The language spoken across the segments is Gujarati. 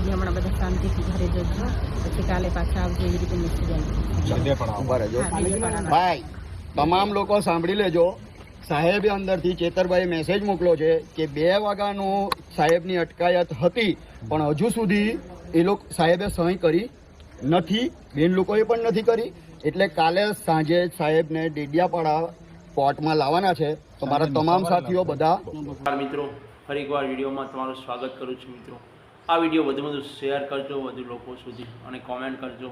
આવીને હમણાં બધા શાંતિથી ઘરે જજો પછી કાલે પાછા આવજો એવી રીતે મેસેજ આવી. ભાઈ તમામ લોકો સાંભળી લેજો. સાહેબે અંદરથી ચેતરભાઈ મેસેજ મોકલો છે કે બે વાગ્યાનું સાહેબની અટકાયત હતી પણ હજુ સુધી એ લોકો સાહેબે સહી કરી નથી. બેન લોકોએ પણ નથી કરી. એટલે કાલે સાંજે સાહેબને ડેડિયાપાડા કોર્ટમાં લાવવાના છે. તો મારા તમામ સાથીઓ બધા મિત્રો. ફરી એકવાર વિડીયોમાં તમારું સ્વાગત કરું છું મિત્રો. આ વીડિયો વધુ વધુ શેર કરજો વધુ લોકો સુધી અને કોમેન્ટ કરજો.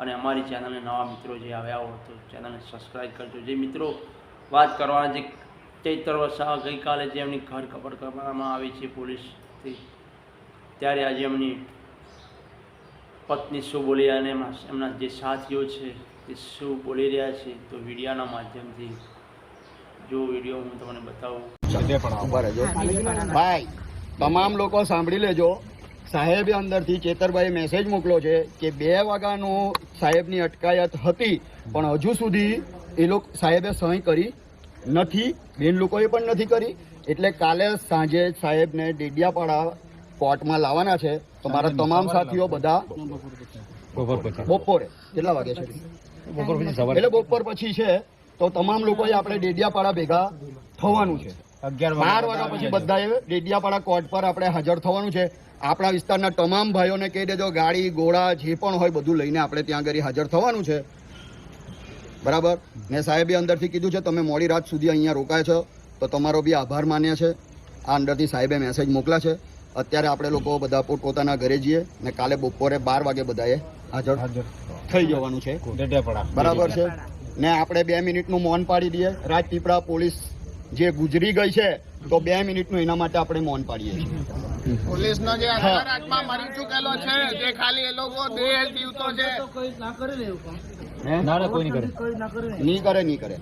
અને અમારી ચેનલને નવા મિત્રો જે આવ્યા હોય તો ચેનલને સબસ્ક્રાઈબ કરજો. જે મિત્રો વાત કરવાના જે ચૈત્ર વસા ગઈકાલે જે એમની ધરપકડ કરવામાં આવી છે પોલીસથી ત્યારે આજે એમની પત્ની શું બોલી અને એમના જે સાથીઓ છે તે શું બોલી રહ્યા છે તો વિડીયાના માધ્યમથી જો વીડિયો હું તમને બતાવું. ભાઈ તમામ લોકો સાંભળી લેજો. સાહેબે અંદરથી ચેતરભાઈ મેસેજ મોકલો છે કે બે વાગ્યાનું સાહેબની અટકાયત હતી પણ હજુ સુધી એ લોકો સાહેબે સહી કરી નથી બેન લોકોએ પણ નથી કરી. એટલે કાલે સાંજે સાહેબને ડેડિયાપાડા કોર્ટમાં લાવવાના છે. તો મારા તમામ સાથીઓ બધા બપોરે કેટલા વાગે છે એટલે બપોર પછી છે તો તમામ લોકોએ આપણે ડેડિયાપાડા ભેગા થવાનું છે. બાર વાગ્યા પછી બધાએ ડેડિયાપાડા કોર્ટ પર આપણે હાજર થવાનું છે. આપણા વિસ્તારના તમામ ભાઈઓને કહી દેજો ગાડી ઘોડા જે પણ હોય બધું લઈને આપણે ત્યાં આગળ હાજર થવાનું છે. બરાબર? ને સાહેબે અંદરથી કીધું છે તમે મોડી રાત સુધી અહીંયા રોકાય છો. તો તમારો બી આભાર માન્ય છે. આ અંદરથી સાહેબે મેસેજ મોકલા છે. અત્યારે આપણે લોકો બધા પોતપોતાના ઘરે જઈએ ને કાલે બપોરે બાર વાગે બધાએ હાજર થઈ જવાનું છે. બરાબર છે? ને આપણે બે મિનિટનું મૌન પાડી દઈએ. રાજપીપળા પોલીસ જે ગુજરી ગઈ છે તો બે મિનિટનું એના માટે આપણે મૌન પાડીએ છીએ. પોલીસનો જે આત્મા મરી ચૂકેલો છે જે ખાલી એ લોકો દેહ જીવતો છે. હે? નહીં કરે નહીં કરે.